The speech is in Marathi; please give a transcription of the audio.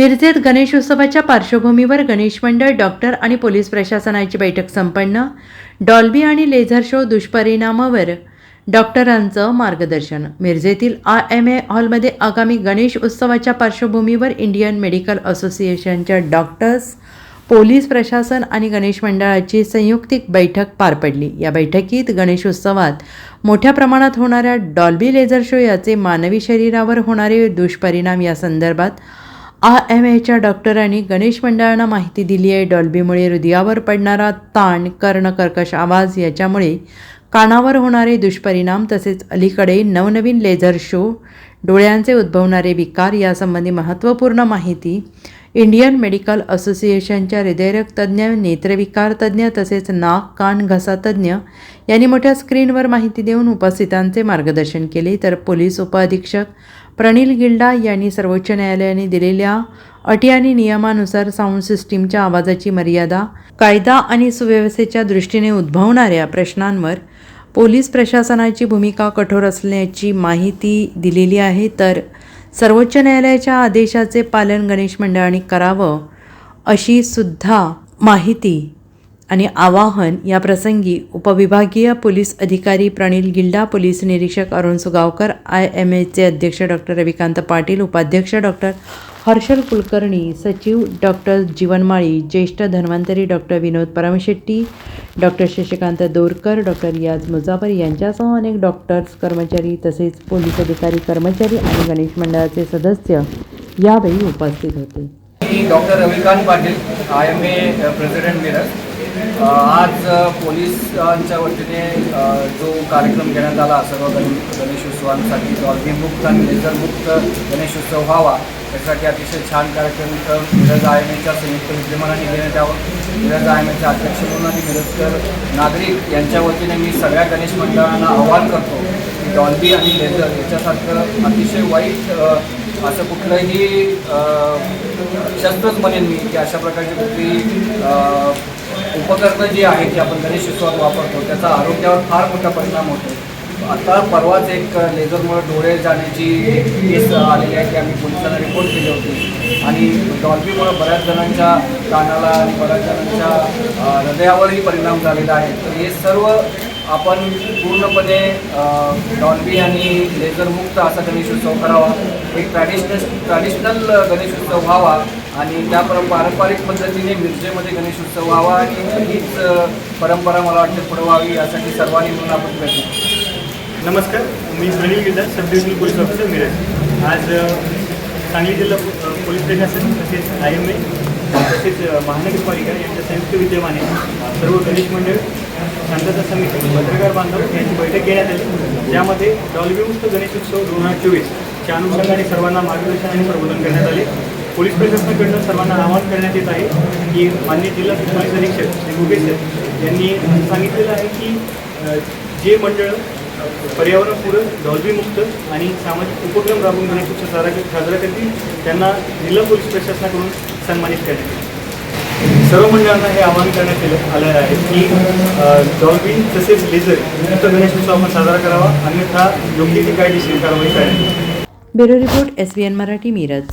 मिरजेत गणेशोत्सवाच्या पार्श्वभूमीवर गणेश मंडळ डॉक्टर आणि पोलीस प्रशासनाची बैठक संपन्न. डॉल्बी आणि लेझर शो दुष्परिणामावर डॉक्टरांचं मार्गदर्शन. मिरजेतील आय एम ए हॉलमध्ये आगामी गणेश उत्सवाच्या पार्श्वभूमीवर इंडियन मेडिकल असोसिएशनच्या डॉक्टर्स पोलीस प्रशासन आणि गणेश मंडळाची संयुक्तिक बैठक पार पडली. या बैठकीत गणेशोत्सवात मोठ्या प्रमाणात होणाऱ्या डॉल्बी लेझर शो याचे मानवी शरीरावर होणारे दुष्परिणाम या संदर्भात आय एम एच्या डॉक्टरांनी गणेश मंडळांना माहिती दिली आहे. डॉल्बीमुळे हृदयावर पडणारा ताण कर्णकर्कश आवाज याच्यामुळे कानावर होणारे दुष्परिणाम तसेच अलीकडे नवनवीन लेझर शो डोळ्यांचे उद्भवणारे विकार यासंबंधी महत्त्वपूर्ण माहिती इंडियन मेडिकल असोसिएशनच्या हृदयरोग तज्ज्ञ नेत्रविकार तज्ज्ञ तसेच नाक कान घसा तज्ज्ञ यांनी मोठ्या स्क्रीनवर माहिती देऊन उपस्थितांचे मार्गदर्शन केले. तर पोलीस उपअधीक्षक प्रणील गिल्डा यांनी सर्वोच्च न्यायालयाने दिलेल्या अटी आणि नियमानुसार साऊंड सिस्टीमच्या आवाजाची मर्यादा कायदा आणि सुव्यवस्थेच्या दृष्टीने उद्भवणाऱ्या प्रश्नांवर पोलीस प्रशासनाची भूमिका कठोर असल्याची माहिती दिलेली आहे. तर सर्वोच्च न्यायालयाच्या आदेशाचे पालन गणेश मंडळाने करावं अशी सुद्धा माहिती आणि आवाहन या प्रसंगी उपविभागीय पोलीस अधिकारी प्रणील गिल्डा पोलीस निरीक्षक अरुण सुगावकर आय एम एचे अध्यक्ष डॉक्टर रविकांत पाटील उपाध्यक्ष डॉक्टर हर्षल कुलकर्णी सचिव डॉक्टर जीवनमाळी ज्येष्ठ Dhanvantari doctor Vinod Paramshetti doctor Shashikant Dorkar doctor Riyaz Mujafar यांच्यासह अनेक डॉक्टर्स कर्मचारी तसेच पोलीस अधिकारी कर्मचारी आणि गणेश मंडळाचे सदस्य यावेळी उपस्थित होते. Doctor Ravikant Patil I M A president Miraj आज पोलिसांच्या वतीने जो कार्यक्रम घेण्यात आला सर्व गणेश गणेशोत्सवांसाठी डॉल्बीमुक्त आणि लेझरमुक्त गणेशोत्सव व्हावा यासाठी अतिशय छान कार्यक्रम इथं मिरज आय एम एच्या संयुक्त विद्यमानाने घेण्यात यावं. मिरज आय एम एचे अध्यक्ष म्हणून आणि मिरजकर नागरिक यांच्या वतीने मी सगळ्या गणेश मंडळांना आवाहन करतो की डॉल्बी आणि लेझर याच्यासारखं अतिशय वाईट असं कुठलंही शस्त्रच म्हणेन मी की अशा प्रकारची कुठली उपकरणं जी आहेत जी आपण गणेश उत्सवात वापरतो त्याचा आरोग्यावर फार मोठा परिणाम होतो आता परवाच एक लेझरमुळे डोळे जाण्याची एक केस आलेली आहे की आम्ही पोलिसांना रिपोर्ट केली होती. आणि डॉल्बीमुळे बऱ्याच जणांच्या कानाला आणि बऱ्याच जणांच्या हृदयावरही परिणाम झालेला आहे. तर हे सर्व आपण पूर्णपणे डॉल्बी आणि लेझरमुक्त असा गणेशोत्सव करावा. एक ट्रॅडिशनल ट्रॅडिशनल गणेशोत्सव व्हावा आणि त्या पर पारंपरिक पद्धतीने मिरजेमध्ये गणेशोत्सव व्हावा आणि हीच परंपरा मला वाटते पुढवावी व्हावी यासाठी सर्वांनी म्हणून आपण प्रयत्न नमस्कार मी Sunil Girdar sub divisional police officer Miraj. आज सांगली जिल्हा पो- पोलीस प्रशासन तसेच आय एम ए तसेच महानगरपालिका यांच्या संयुक्त विद्यमाने सर्व गणेश मंडळ शांतता समिती पत्रकार बांधव यांची बैठक घेण्यात आली. ज्यामध्ये डॉल्बीमुक्त गणेशोत्सव दोन हजार चोवीसच्या अनुषंगाने सर्वांना मार्गदर्शन आणि प्रबोधन करण्यात आले. पोलीस प्रशासनाकडनं सर्वांना आवाहन करण्यात येत आहे की मान्य जिल्हा पोलीस अधीक्षक श्री सर यांनी सांगितलेलं आहे की जे मंडळ पर्यावरणपूरक डॉल्बीमुक्त आणि सामाजिक उपक्रम राबवून गणेशोत्सव साजरा साजरा करतील त्यांना जिल्हा पोलीस प्रशासनाकडून सन्मानित करण्यात येईल. सर्व मंडळांना हे आवाहन करण्यात आलं आलं आहे की डॉल्फिन तसेच लेझर मुक्त गणेशोत्सव आपण साजरा करावा. अन्यथा योग्य ती कायदेशीर कारवाई करण्यात bureau report S B N Marathi Miraj.